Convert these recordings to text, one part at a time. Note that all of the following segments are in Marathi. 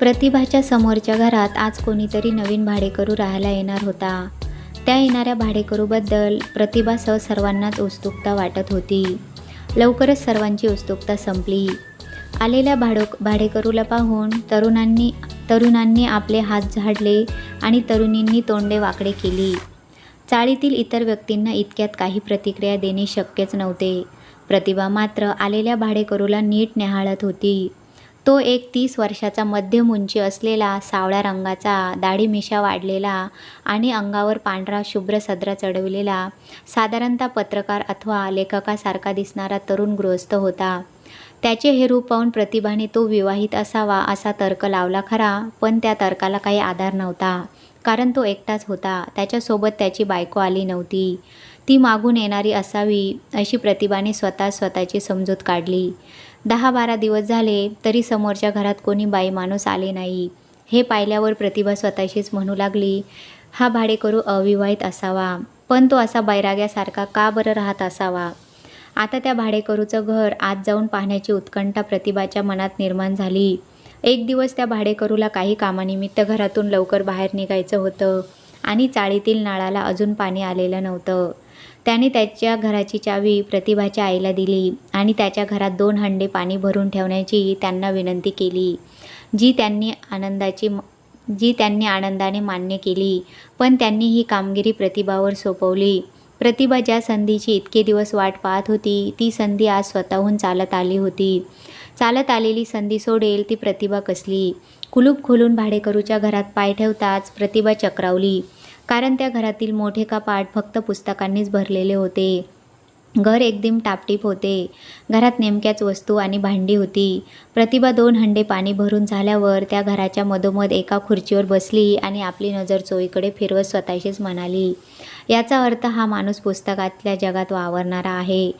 प्रतिभाच्या समोरच्या घरात आज कोणीतरी नवीन भाडेकरू राहायला येणार होता. त्या येणाऱ्या भाडेकरूबद्दल प्रतिभासह सर्वांनाच उत्सुकता वाटत होती. लवकरच सर्वांची उत्सुकता संपली. आलेल्या भाडो भाडेकरूला पाहून तरुणांनी तरुणांनी आपले हात झाडले आणि तरुणींनी तोंडे वाकडे केली. चाळीतील इतर व्यक्तींना इतक्यात काही प्रतिक्रिया देणे शक्यच नव्हते. प्रतिभा मात्र आलेल्या भाडेकरूला नीट न्याहाळत होती. तो एक तीस वर्षाचा मध्यम उंची असलेला सावळ्या रंगाचा दाढी मिशा वाढलेला आणि अंगावर पांढरा शुभ्र सदरा चढविलेला साधारणतः पत्रकार अथवा लेखकासारखा दिसणारा तरुण गृहस्थ होता. त्याचे हे रूप पाहून प्रतिभाने तो विवाहित असावा असा तर्क लावला खरा पण त्या तर्काला काही आधार नव्हता. कारण तो एकटाच होता. त्याच्यासोबत त्याची बायको आली नव्हती. ती मागून येणारी असावी अशी प्रतिभाने स्वतः स्वतःची समजूत काढली. दहा बारा दिवस झाले तरी समोरच्या घरात कोणी बाई माणूस आले नाही. हे पाहिल्यावर प्रतिभा स्वतःशीच म्हणू लागली हा भाडेकरू अविवाहित असावा पण तो असा बैराग्यासारखा का बरं राहत असावा? आता त्या भाडेकरूचं घर आत जाऊन पाहण्याची उत्कंठा प्रतिभाच्या मनात निर्माण झाली. एक दिवस त्या भाडेकरूला काही कामानिमित्त घरातून लवकर बाहेर निघायचं होतं आणि चाळीतील नळाला अजून पाणी आलेलं नव्हतं. त्याने त्याच्या घराची चावी प्रतिभाच्या आईला दिली आणि त्याच्या घरात दोन हंडे पाणी भरून ठेवण्याची त्यांना विनंती केली जी त्यांनी आनंदाची जी त्यांनी आनंदाने मान्य केली. पण त्यांनी ही कामगिरी प्रतिभावर सोपवली. प्रतिभा ज्या संधीची इतके दिवस वाट पाहत होती ती संधी आज स्वतःहून चालत आली होती. चालत आलेली संधी सोडेल ती प्रतिभा कसली? कुलूप खोलून भाडेकरूच्या घरात पाय ठेवताच प्रतिभा चक्रावली. कारण त्या घरातील मोठे कपाट फक्त पुस्तकांनीच भरलेले होते. घर एकदम टापटीप होते. घरात नेमक्याच वस्तू आणि भांडी होती. प्रतिभा दोन हंडे पाणी भरून झाल्यावर त्या घराच्या मधोमध एका खुर्चीवर बसली आणि आपली नजर चोईकडे फिरवत स्वतःशीच म्हणाली याचा अर्थ हा माणूस पुस्तकातल्या जगात वावरणारा आहे.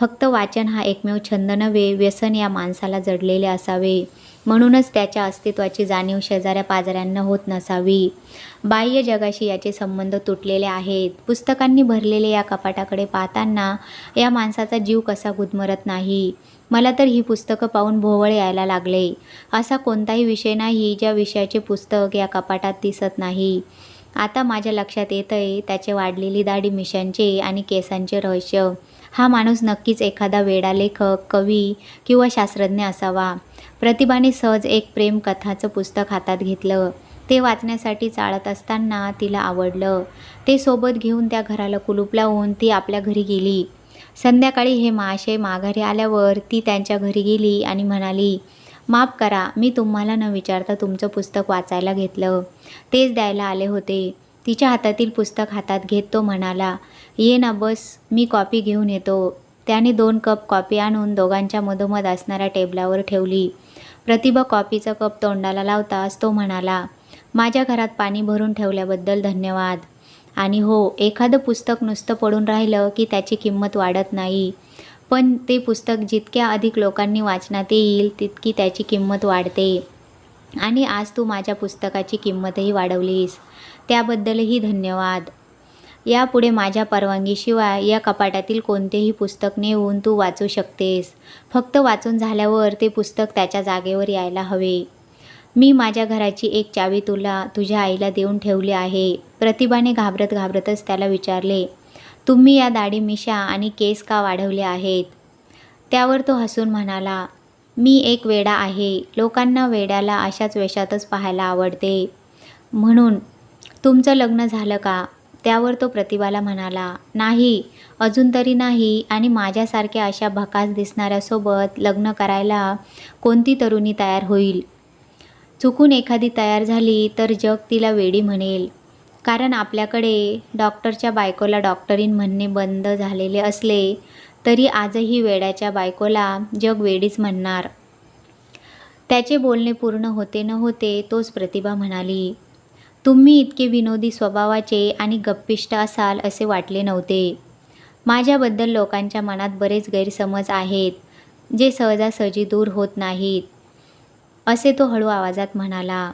फक्त वाचन हा एकमेव छंद नव्हे व्यसन या माणसाला जडलेले असावे. म्हणूनच त्याच्या अस्तित्वाची जाणीव शेजाऱ्या पाजाऱ्यांना होत नसावी. बाह्य जगाशी याचे संबंध तुटलेले आहेत. पुस्तकांनी भरलेले या कपाटाकडे पाहताना या माणसाचा जीव कसा गुदमरत नाही? मला तर ही पुस्तकं पाहून भोवळ यायला लागले. असा कोणताही विषय नाही ज्या विषयाचे पुस्तक या कपाटात दिसत नाही. आता माझ्या लक्षात येतं आहे त्याचे वाढलेली दाढी मिशांचे आणि केसांचे रहस्य. हा माणूस नक्कीच एखादा वेडा लेखक कवी किंवा शास्त्रज्ञ असावा. प्रतिभाने सहज एक प्रेमकथाचं पुस्तक हातात घेतलं. ते वाचण्यासाठी चाळत असताना तिला आवडलं. ते सोबत घेऊन त्या घराला कुलूप लावून ती आपल्या घरी गेली. संध्याकाळी हे महाशय माघारी आल्यावर ती त्यांच्या घरी गेली आणि म्हणाली माफ करा मी तुम्हाला न विचारता तुमचं पुस्तक वाचायला घेतलं. तेच द्यायला आले होते. तिच्या हातातील पुस्तक हातात घेत तो म्हणाला ये ना बस मी कॉपी घेऊन येतो. त्याने दोन कप कॉपी आणून दोघांच्या मधोमध असणाऱ्या टेबलावर ठेवली. प्रतिभा कॉपीचा कप तोंडाला लावताच तो म्हणाला माझ्या घरात पाणी भरून ठेवल्याबद्दल धन्यवाद. आणि हो एखादं पुस्तक नुसतं पडून राहिलं की त्याची किंमत वाढत नाही. पण ते पुस्तक जितक्या अधिक लोकांनी वाचनात येईल तितकी त्याची किंमत वाढते. आणि आज तू माझ्या पुस्तकाची किंमतही वाढवलीस. त्याबद्दलही धन्यवाद. यापुढे माझ्या परवानगीशिवाय या कपाटातील कोणतेही पुस्तक नेऊन तू वाचू शकतेस. फक्त वाचून झाल्यावर ते पुस्तक त्याच्या जागेवर यायला हवे. मी माझ्या घराची एक चावी तुला तुझ्या आईला देऊन ठेवली आहे. प्रतिभाने घाबरत घाबरतच त्याला विचारले तुम्ही या दाढी मिशा आणि केस का वाढवले आहेत? त्यावर तो हसून म्हणाला मी एक वेडा आहे. लोकांना वेड्याला अशाच वेशातच पाहायला आवडते. म्हणून तुमचं लग्न झालं का? त्यावर तो प्रतिभाला म्हणाला नाही अजून तरी नाही. आणि माझ्यासारख्या अशा भकास दिसणाऱ्यासोबत लग्न करायला कोणती तरुणी तयार होईल? चुकून एखादी तयार झाली तर जग तिला वेडी म्हणेल. कारण आपल्याकडे डॉक्टरच्या बायकोला डॉक्टरीन म्हणणे बंद झालेले असले तरी आजही वेड्याच्या बायकोला जग वेडीच म्हणणार. त्याचे बोलणे पूर्ण होते न होते तोच प्रतिभा म्हणाली. तुम्ही इतके विनोदी स्वभावाचे आणि गप्पिष्ट असाल असे वाटले नव्हते. माझ्याबद्दल लोकांच्या मनात बरेच गैरसमज आहेत जे सहजासहजी दूर होत नाहीत असे तो हळू आवाजात म्हणाला.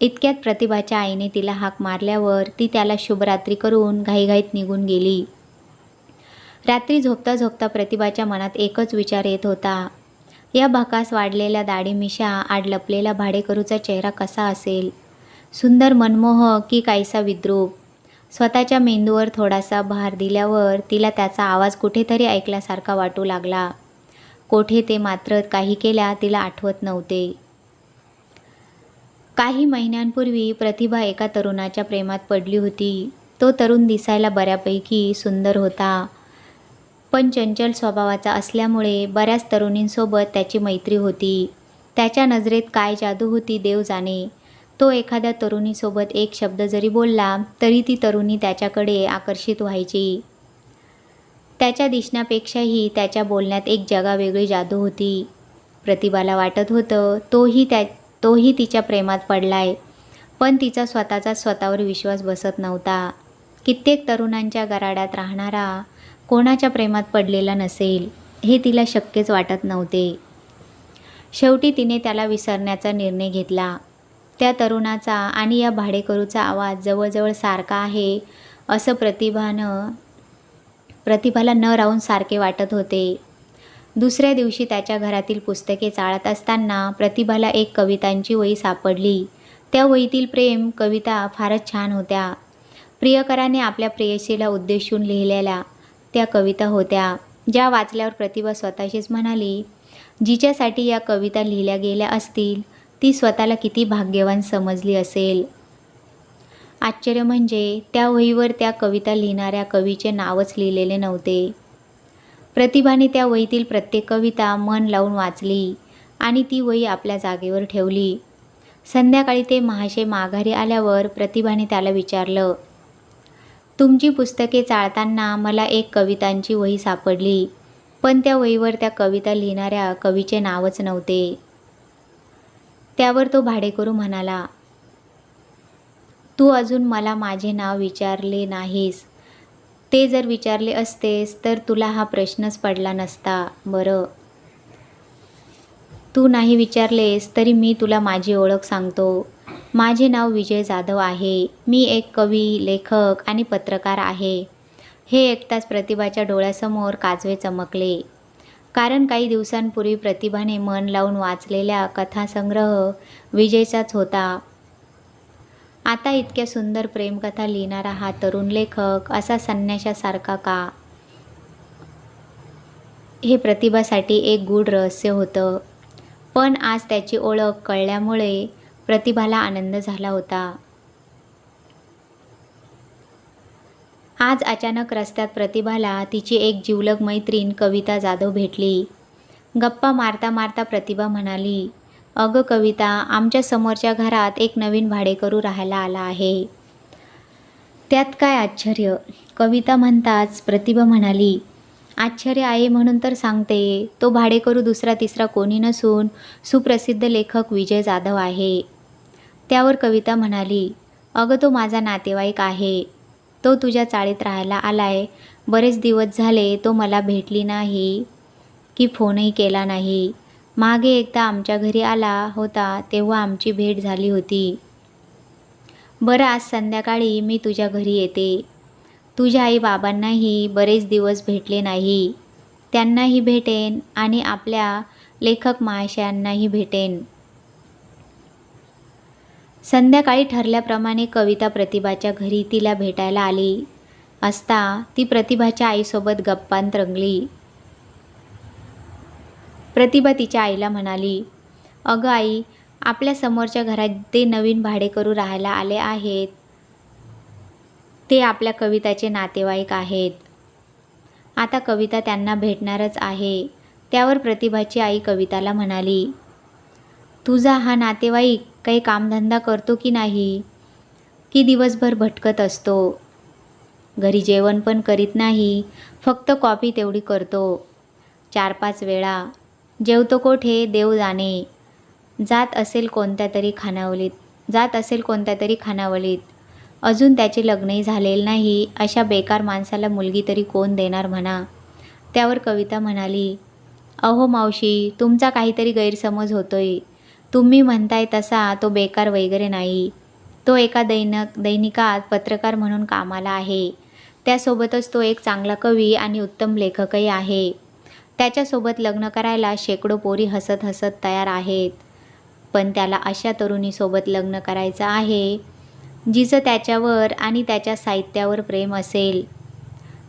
इतक्यात प्रतिभाच्या आईने तिला हाक मारल्यावर ती त्याला शुभरात्री करून घाईघाईत निघून गेली. रात्री झोपता झोपता प्रतिभाच्या मनात एकच विचार येत होता. या भकास वाढलेल्या दाढी मिशा आड लपलेला भाडेकरूचा चेहरा कसा असेल? सुंदर मनमोहक की काहीसा विद्रूप. स्वतःच्या मेंदूवर थोडासा भार दिल्यावर तिला त्याचा आवाज कुठेतरी ऐकल्यासारखा वाटू लागला. कोठे ते मात्र काही केल्या तिला आठवत नव्हते. काही महिन्यांपूर्वी प्रतिभा एका तरुणाच्या प्रेमात पडली होती. तो तरुण दिसायला बऱ्यापैकी सुंदर होता. पण चंचल स्वभावाचा असल्यामुळे बऱ्याच तरुणींसोबत त्याची मैत्री होती. त्याच्या नजरेत काय जादू होती देव जाणे. तो एखाद्या तरुणीसोबत एक शब्द जरी बोलला तरी ती तरुणी त्याच्याकडे आकर्षित व्हायची. त्याच्या दिसण्यापेक्षाही त्याच्या बोलण्यात एक जगावेगळी जादू होती. प्रतिभाला वाटत होतं तोही त्या तोही तिच्या प्रेमात पडलाय. पण तिचा स्वतःचा स्वतःवर विश्वास बसत नव्हता. कित्येक तरुणांच्या गराड्यात राहणारा कोणाच्या प्रेमात पडलेला नसेल हे तिला शक्यच वाटत नव्हते. शेवटी तिने त्याला विसरण्याचा निर्णय घेतला. त्या तरुणाचा आणि या भाडेकरूचा आवाज जवळजवळ सारखा आहे असं प्रतिभानं प्रतिभाला न राहून सारखे वाटत होते. दुसऱ्या दिवशी त्याच्या घरातील पुस्तके चाळत असताना प्रतिभाला एक कवितांची वही सापडली. त्या वहीतील प्रेम कविता फारच छान होत्या. प्रियकराने आपल्या प्रेयसीला उद्देशून लिहिलेल्या त्या कविता होत्या ज्या वाचल्यावर प्रतिभा स्वतःशीच म्हणाली जिच्यासाठी या कविता लिहिल्या गेल्या असतील ती स्वतःला किती भाग्यवान समजली असेल? आश्चर्य म्हणजे त्या वहीवर त्या कविता लिहिणाऱ्या कवीचे नावच लिहिलेले नव्हते. प्रतिभाने त्या वहीतील प्रत्येक कविता मन लावून वाचली आणि ती वही आपल्या जागेवर ठेवली. संध्याकाळी ते महाशय माघारी आल्यावर प्रतिभाने त्याला विचारलं तुमची पुस्तके चाळताना मला एक कवितांची वही सापडली पण त्या वहीवर त्या कविता लिहिणाऱ्या कवीचे नावच नव्हते. त्यावर तो भाडेकरू म्हणाला तू अजून मला माझे नाव विचारले नाहीस. ते जर विचारले असतेस तर तुला हा प्रश्नच पडला नसता. बरं. तू नाही विचारलेस तरी मी तुला माझी ओळख सांगतो. माझे नाव विजय जाधव आहे. मी एक कवी लेखक आणि पत्रकार आहे. हे ऐकताच प्रतिभाच्या डोळ्यासमोर काजवे चमकले. कारण काही दिवसांपूर्वी प्रतिभाने मन लावून वाचलेल्या कथासंग्रह विजयचाच होता. आता इतक्या सुंदर प्रेमकथा लिहिणारा हा तरुण लेखक असा संन्याशासारखा का? हे प्रतिभासाठी एक गूढ रहस्य होतं. पण आज त्याची ओळख कळल्यामुळे प्रतिभाला आनंद झाला होता. आज अचानक रस्त्यात प्रतिभाला तिची एक जिवलग मैत्रीण कविता जाधव भेटली. गप्पा मारता मारता प्रतिभा म्हणाली अगं कविता आमच्या समोरच्या घरात एक नवीन भाडेकरू राहायला आला आहे. त्यात काय आश्चर्य कविता म्हणताच प्रतिभा म्हणाली आश्चर्य आहे म्हणून तर सांगते तो भाडेकरू दुसरा तिसरा कोणी नसून सुप्रसिद्ध लेखक विजय जाधव आहे त्यावर कविता म्हणाली अगं तो माझा नातेवाईक आहे. तो तुझ्या चाळीत राहायला आला आहे बरेच दिवस झाले तो मला भेटली नाही की फोनही केला नाही. मागे एकदा आमच्या घरी आला होता तेव्हा आमची भेट झाली होती. बरं आज संध्याकाळी मी तुझ्या घरी येते. तुझ्या आई बाबांनाही बरेच दिवस भेटले नाही. त्यांनाही भेटेन आणि आपल्या लेखक महाशयांनाही भेटेन. संध्याकाळी ठरल्याप्रमाणे कविता प्रतिभाच्या घरी तिला भेटायला आली असता ती प्रतिभाच्या आईसोबत गप्पांत रंगली. प्रतिभा तिच्या आईला म्हणाली अगं आई आपल्या समोरच्या घरात ते नवीन भाडेकरू राहायला आले आहेत ते आपल्या कविताचे नातेवाईक आहेत. आता कविता त्यांना भेटणारच आहे. त्यावर प्रतिभाची आई कविताला म्हणाली तुझा हा नातेवाईक काही कामधंदा करतो की नाही की दिवसभर भटकत असतो. घरी जेवण पण करीत नाही फक्त कॉपी तेवढी करतो. चार पाच वेळा जेवतो कोठे देव जाणे. जात असेल कोणत्या तरी खानावलीत जात असेल कोणत्या तरी खानावलीत. अजून त्याचे लग्नही झालेलं नाही अशा बेकार माणसाला मुलगी तरी कोण देणार म्हणा. त्यावर कविता म्हणाली अहो मावशी तुमचा काहीतरी गैरसमज होतोय. तुम्ही म्हणताय तसा तो बेकार वगैरे नाही. तो एका दैनक दैनिकात पत्रकार म्हणून कामाला आहे. त्यासोबतच तो एक चांगला कवी आणि उत्तम लेखकही आहे. त्याच्यासोबत लग्न करायला शेकडो पोरी हसत हसत तयार आहेत. पण त्याला अशा तरुणीसोबत लग्न करायचं आहे जिचं त्याच्यावर आणि त्याच्या साहित्यावर प्रेम असेल.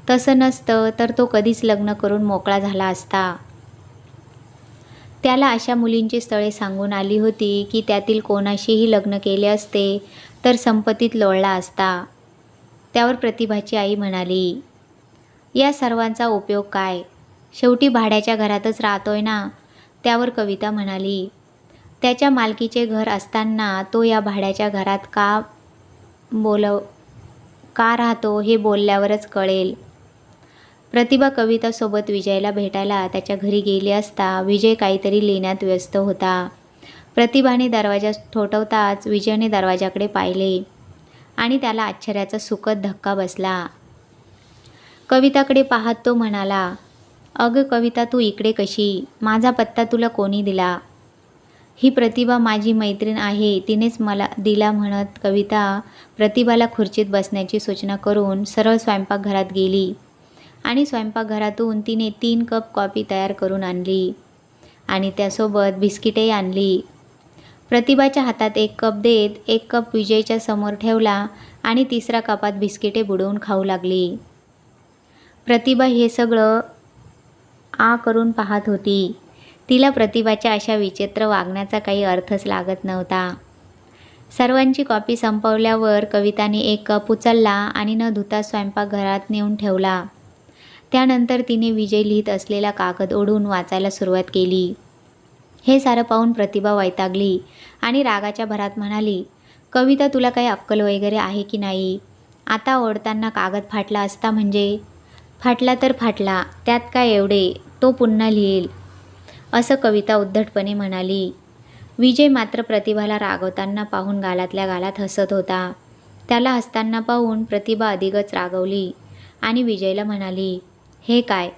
तसं नसतं तर तो कधीच लग्न करून मोकळा झाला असता. त्याला अशा मुलींची स्थळे सांगून आली होती की त्यातील कोणाशीही लग्न केले असते तर संपत्तीत लोळला असता. त्यावर प्रतिभाची आई म्हणाली या सर्वांचा उपयोग काय? शेवटी भाड्याच्या घरातच राहतोय ना? त्यावर कविता म्हणाली त्याच्या मालकीचे घर असताना तो या भाड्याच्या घरात का बोलव का राहतो हे बोलल्यावरच कळेल. प्रतिभा कवितासोबत विजयला भेटायला त्याच्या घरी गेली असता विजय काहीतरी लिहिण्यात व्यस्त होता. प्रतिभाने दरवाजा ठोठवताच विजयने दरवाजाकडे पाहिले आणि त्याला आश्चर्याचा सुखद धक्का बसला. कविताकडे पाहत तो म्हणाला अगं कविता तू इकडे कशी? माझा पत्ता तुला कोणी दिला? ही प्रतिभा माझी मैत्रीण आहे तिनेच मला दिला म्हणत कविता प्रतिभाला खुर्चीत बसण्याची सूचना करून सरळ स्वयंपाकघरात गेली. आणि स्वयंपाकघरातून तिने तीन कप कॉफी तयार करून आणली आणि त्यासोबत बिस्किटेही आणली. प्रतिभाच्या हातात एक कप देत एक कप विजयच्या समोर ठेवला आणि तिसऱ्या कपात बिस्किटे बुडवून खाऊ लागली. प्रतिभा हे सगळं आ करून पाहत होती. तिला प्रतिभाच्या अशा विचित्र वागण्याचा काही अर्थच लागत नव्हता. सर्वांची कॉपी संपवल्यावर कविताने एक कप उचलला आणि न धुता स्वयंपाकघरात नेऊन ठेवला. त्यानंतर तिने विजय लिहित असलेला कागद ओढून वाचायला सुरुवात केली. हे सारं पाहून प्रतिभा वैतागली आणि रागाच्या भरात म्हणाली कविता तुला काही अक्कल वगैरे आहे की नाही? आता ओढताना कागद फाटला असता म्हणजे? फाटला तर फाटला त्यात काय एवढे? तो पुन्हा लिहिल. असं कविता उद्धटपणे म्हणाली. विजय मात्र प्रतिभाला रागवताना पाहून गालातल्या गालात हसत होता. त्याला हसताना पाहून प्रतिभा अधिकच रागवली आणि विजयला म्हणाली हे काय?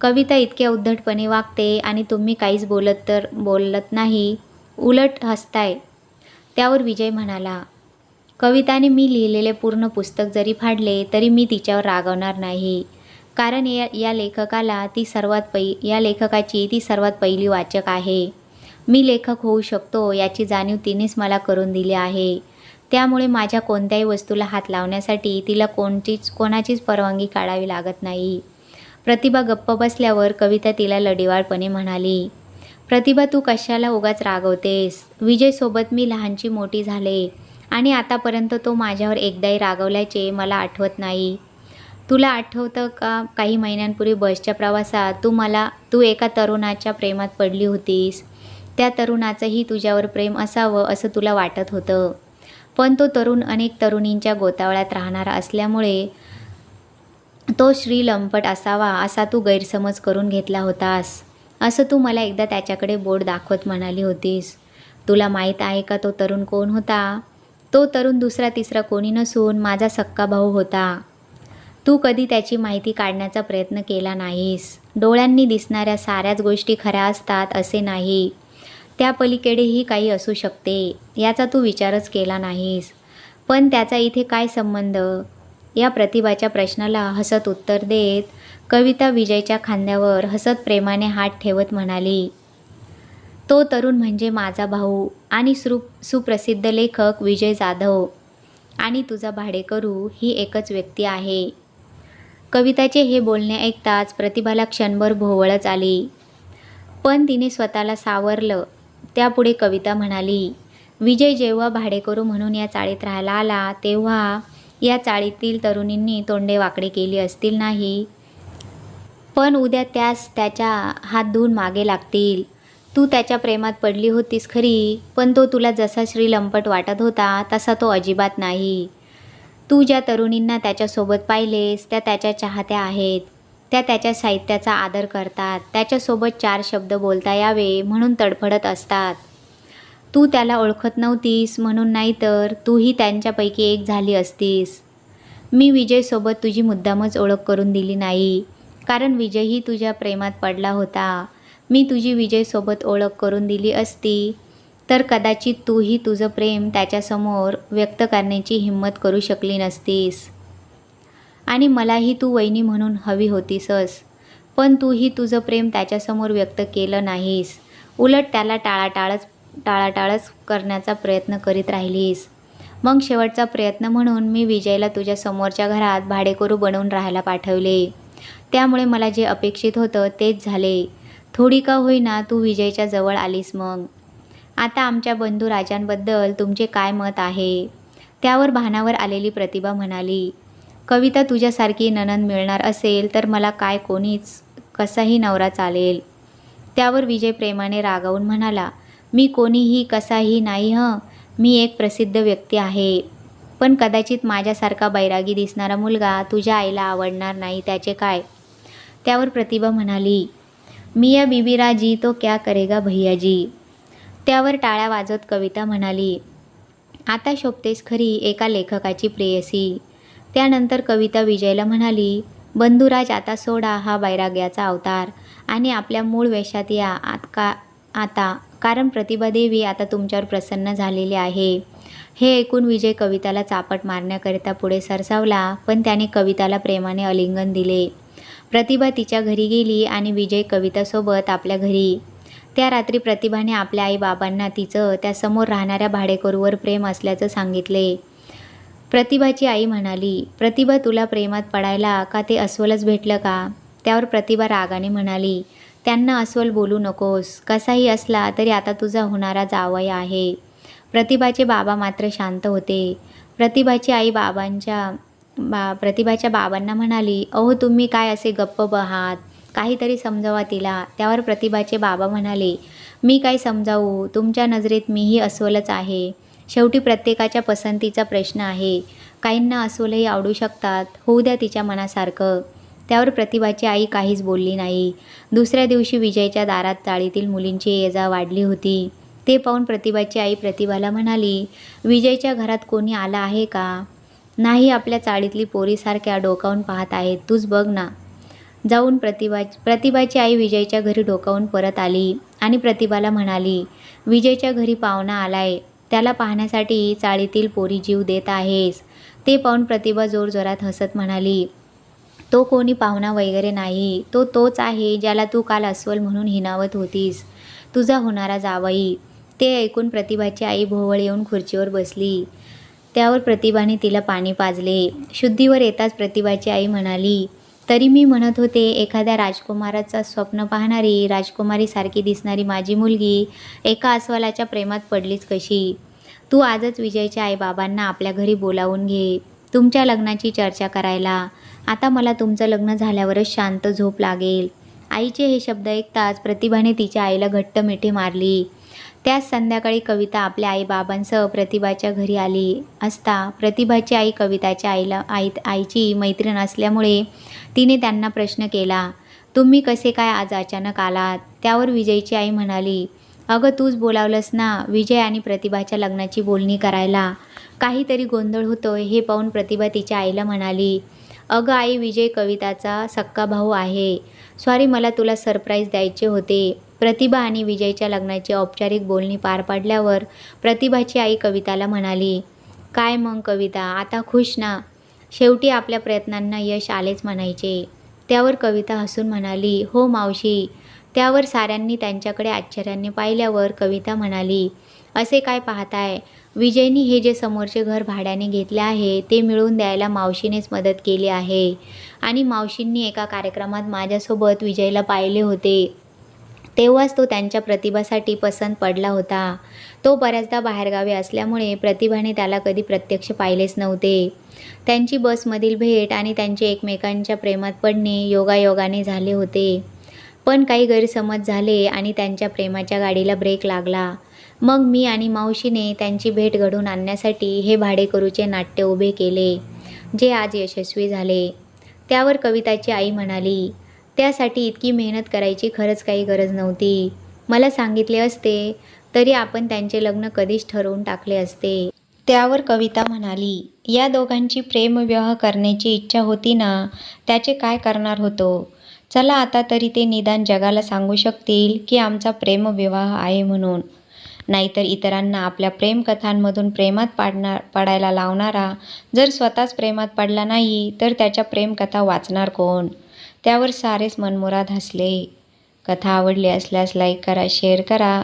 कविता इतक्या उद्धटपणे वागते आणि तुम्ही काहीच बोलत तर बोलत नाही. उलट हसताय. त्यावर विजय म्हणाला कविताने मी लिहिलेले पूर्ण पुस्तक जरी फाडले तरी मी तिच्यावर रागवणार नाही. कारण या या लेखकाला ती सर्वात पै या लेखकाची ती सर्वात पहिली वाचक आहे. मी लेखक होऊ शकतो याची जाणीव तिनेच मला करून दिली आहे. त्यामुळे माझ्या कोणत्याही वस्तूला हात लावण्यासाठी तिला कोणतीच कोणाचीच परवानगी काढावी लागत नाही. प्रतिभा गप्प बसल्यावर कविता तिला लढीवाळपणे म्हणाली प्रतिभा तू कशाला उगाच रागवतेस? विजयसोबत मी लहानची मोठी झाले आणि आतापर्यंत तो माझ्यावर एकदाही रागवल्याचे मला आठवत नाही. तुला आठवतं का काही महिन्यांपूर्वी बसच्या प्रवासात तू मला तू एका तरुणाच्या प्रेमात पडली होतीस? त्या तरुणाचंही तुझ्यावर प्रेम असावं असं तुला वाटत होतं. पण तो तरुण अनेक तरुणींच्या गोतावळ्यात राहणारा असल्यामुळे तो श्री लंपट असावा असा तू गैरसमज करून घेतला होतास. असं तू मला एकदा त्याच्याकडे बोट दाखवत म्हणाली होतीस. तुला माहीत आहे का तो तरुण कोण होता? तो तरुण दुसरा तिसरा कोणी नसून माझा सक्का भाऊ होता. तू कधी त्याची माहिती काढण्याचा प्रयत्न केला नाहीस. डोळ्यांनी दिसणाऱ्या साऱ्याच गोष्टी खऱ्या असतात असे नाही. त्या पलीकडेही काही असू शकते याचा तू विचारच केला नाहीस. पण त्याचा इथे काय संबंध? या प्रतिभाच्या प्रश्नाला हसत उत्तर देत कविता विजयच्या खांद्यावर हसत प्रेमाने हात ठेवत म्हणाली तो तरुण म्हणजे माझा भाऊ आणि सु सुप्रसिद्ध लेखक विजय जाधव. आणि तुझा भाडेकरू ही एकच व्यक्ती आहे. कविताचे हे बोलणे ऐकताच प्रतिभाला क्षणभर भोवळच आली. पण तिने स्वतःला सावरलं. त्यापुढे कविता म्हणाली विजय जेव्हा भाडेकरू म्हणून या चाळीत राहायला आला तेव्हा या चाळीतील तरुणींनी तोंडे वाकडे केली असतील नाही. पण उद्या त्यास त्याच्या हात धुवून मागे लागतील. तू त्याच्या प्रेमात पडली होतीस खरी पण तो तुला जसा श्रीलंपट वाटत होता तसा तो अजिबात नाही. तू ज्या तरुणींना त्याच्यासोबत पाहिलेस त्या त्याच्या चाहत्या आहेत. त्या त्याच्या साहित्याचा आदर करतात. त्याच्यासोबत चार शब्द बोलता यावे म्हणून तडफडत असतात. तू त्याला ओळखत नव्हतीस म्हणून नाही तर तूही त्यांच्यापैकी एक झाली असतीस. मी विजयसोबत तुझी मुद्दामच ओळख करून दिली नाही. कारण विजयही तुझ्या प्रेमात पडला होता. मी तुझी विजयसोबत ओळख करून दिली असती. तर कदाचित तूही तुझं प्रेम त्याच्यासमोर व्यक्त करण्याची हिंमत करू शकली नसतीस. आणि मलाही तू वहिनी म्हणून हवी होतीसच. पण तूही तुझं प्रेम त्याच्यासमोर व्यक्त केलं नाहीस. उलट त्याला टाळाटाळच टाळाटाळच करण्याचा प्रयत्न करीत राहिलीस. मग शेवटचा प्रयत्न म्हणून मी विजयला तुझ्या समोरच्या घरात भाडेकरू बनवून राहायला पाठवले. त्यामुळे मला जे अपेक्षित होतं तेच झाले. थोडी का होईना तू विजयच्या जवळ आलीस मग. आता आमच्या बंधू राजांबद्दल तुमचे काय मत आहे? त्यावर भानावर आलेली प्रतिभा म्हणाली कविता तुझ्यासारखी ननंद मिळणार असेल तर मला काय कोणीच कसाही नवरा चालेल. त्यावर विजय प्रेमाने रागावून म्हणाला मी कोणीही कसाही नाही हं. मी एक प्रसिद्ध व्यक्ती आहे. पण कदाचित माझ्यासारखा बैरागी दिसणारा मुलगा तुझ्या आईला आवडणार नाही त्याचे काय? त्यावर प्रतिभा म्हणाली मिया बीबीराजी तो क्या करेगा भैयाजी? त्यावर टाळ्या वाजवत कविता म्हणाली आता शोभतेस खरी एका लेखकाची प्रेयसी. त्यानंतर कविता विजयला म्हणाली बंधुराज आता सोडा हा बैराग्याचा अवतार आणि आपल्या मूळ वेशात या आत का आता कारण प्रतिभादेवी आता तुमच्यावर प्रसन्न झालेली आहे. हे ऐकून विजय कविताला चापट मारण्याकरिता पुढे सरसावला पण त्याने कविताला प्रेमाने अलिंगन दिले. प्रतिभा तिच्या घरी गेली आणि विजय कवितासोबत आपल्या घरी. त्या रात्री प्रतिभाने आपल्या आईबाबांना तिचं त्यासमोर राहणाऱ्या भाडेकरूवर प्रेम असल्याचं सांगितले. प्रतिभाची आई म्हणाली प्रतिभा तुला प्रेमात पडायला का ते अस्वलच भेटलं का? त्यावर प्रतिभा रागाने म्हणाली त्यांना अस्वल बोलू नकोस. कसाही असला तरी आता तुझा होणारा जावय आहे. प्रतिभाचे बाबा मात्र शांत होते. प्रतिभाची आई बाबांच्या बा प्रतिभाच्या बाबांना म्हणाली अहो तुम्ही काय असे गप्प बहात? काहीतरी समजावा तिला. त्यावर प्रतिभाचे बाबा म्हणाले मी काय समजावू? तुमच्या नजरेत मीही अस्वलच आहे. शेवटी प्रत्येकाच्या पसंतीचा प्रश्न आहे. काहींना अस्वलही आवडू शकतात. होऊ द्या तिच्या मनासारखं. त्यावर प्रतिभाची आई काहीच बोलली नाही. दुसऱ्या दिवशी विजयच्या दारात चाळीतील मुलींची येजा वाढली होती. ते पाहून प्रतिभाची आई प्रतिभाला म्हणाली विजयच्या घरात कोणी आला आहे का? नाही आपल्या चाळीतली पोरीसारख्या डोकावून पाहत आहेत. तूच बघ ना. जाऊन प्रतिभा प्रतिभाची आई विजयच्या घरी डोकावून परत आली आणि प्रतिभाला म्हणाली विजयच्या घरी पाहुणा आलाय. त्याला पाहण्यासाठी चाळीतील पोरी जीव देत आहेस. ते पाहून प्रतिभा जोरजोरात हसत म्हणाली तो कोणी पाहुणा वगैरे नाही. तो तोच आहे ज्याला तू काल अस्वल म्हणून हिनावत होतीस. तुझा होणारा जावई. ते ऐकून प्रतिभाची आई भोवळ येऊन खुर्चीवर बसली. त्यावर प्रतिभाने तिला पाणी पाजले. शुद्धीवर येताच प्रतिभाची आई म्हणाली तरी मी म्हणत होते एखाद्या राजकुमाराचं स्वप्न पाहणारी राजकुमारीसारखी दिसणारी माझी मुलगी एका अस्वलाच्या प्रेमात पडलीच कशी? तू आजच विजयच्या आईबाबांना आपल्या घरी बोलावून घे. तुमच्या लग्नाची चर्चा करायला. आता मला तुमचं लग्न झाल्यावरच शांत झोप लागेल. आईचे हे शब्द ऐकताच प्रतिभाने तिच्या आईला घट्ट मिठी मारली. त्याच संध्याकाळी कविता आपल्या आईबाबांसह प्रतिभाच्या घरी आली असता प्रतिभाची आई कविताच्या आईला आई आईची मैत्रीण असल्यामुळे तिने त्यांना प्रश्न केला तुम्ही कसे काय आज अचानक आलात? त्यावर विजयची आई म्हणाली अगं तूच बोलावलंस ना विजय आणि प्रतिभाच्या लग्नाची बोलणी करायला. काहीतरी गोंधळ होतोय हे पाहून प्रतिभा तिच्या आईला म्हणाली अगं आई विजय कविताचा सक्का भाऊ आहे. सॉरी मला तुला सरप्राईज द्यायचे होते. प्रतिभा आणि विजयच्या लग्नाची औपचारिक बोलणी पार पाडल्यावर प्रतिभाची आई कविताला म्हणाली काय मग कविता आता खुश ना. शेवटी आपल्या प्रयत्नांना यश आलेच म्हणायचे. त्यावर कविता हसून म्हणाली हो मावशी. त्यावर साऱ्यांनी त्यांच्याकडे आश्चर्याने पाहिल्यावर कविता म्हणाली असे काय पाहताय? विजयनी हे जे समोरचे घर भाड्याने घेतले आहे ते मिळवून द्यायला मावशीनेच मदत केली आहे. आणि मावशींनी एका कार्यक्रमात माझ्यासोबत विजयला पाहिले होते. तेव्हाच तो त्यांच्या प्रतिभासाठी पसंत पडला होता. तो बऱ्याचदा बाहेरगावी असल्यामुळे प्रतिभाने त्याला कधी प्रत्यक्ष पाहिलेच नव्हते. त्यांची बसमधील भेट आणि त्यांचे एकमेकांच्या प्रेमात पडणे योगायोगाने झाले होते. पण काही गैरसमज झाले आणि त्यांच्या प्रेमाच्या गाडीला ब्रेक लागला. मग मी आणि मावशीने त्यांची भेट घडवून आणण्यासाठी हे भाडेकरूचे नाट्य उभे केले जे आज यशस्वी झाले. त्यावर कविताची आई म्हणाली त्यासाठी इतकी मेहनत करायची खरंच काही गरज नव्हती. मला सांगितले असते तरी आपण त्यांचे लग्न कधीच ठरवून टाकले असते. त्यावर कविता म्हणाली या दोघांची प्रेमविवाह करण्याची इच्छा होती ना त्याचे काय करणार होतो? चला आता तरी ते निदान जगाला सांगू शकतील की आमचा प्रेमविवाह आहे म्हणून. नाहीतर इतरांना आपल्या प्रेमकथांमधून प्रेमात पाडणार पडायला लावणारा जर स्वतःच प्रेमात पडला नाही तर त्याच्या प्रेमकथा वाचणार कोण? त्यावर सारेच मनमुराद हसले. कथा आवडली असल्यास लाईक करा शेअर करा.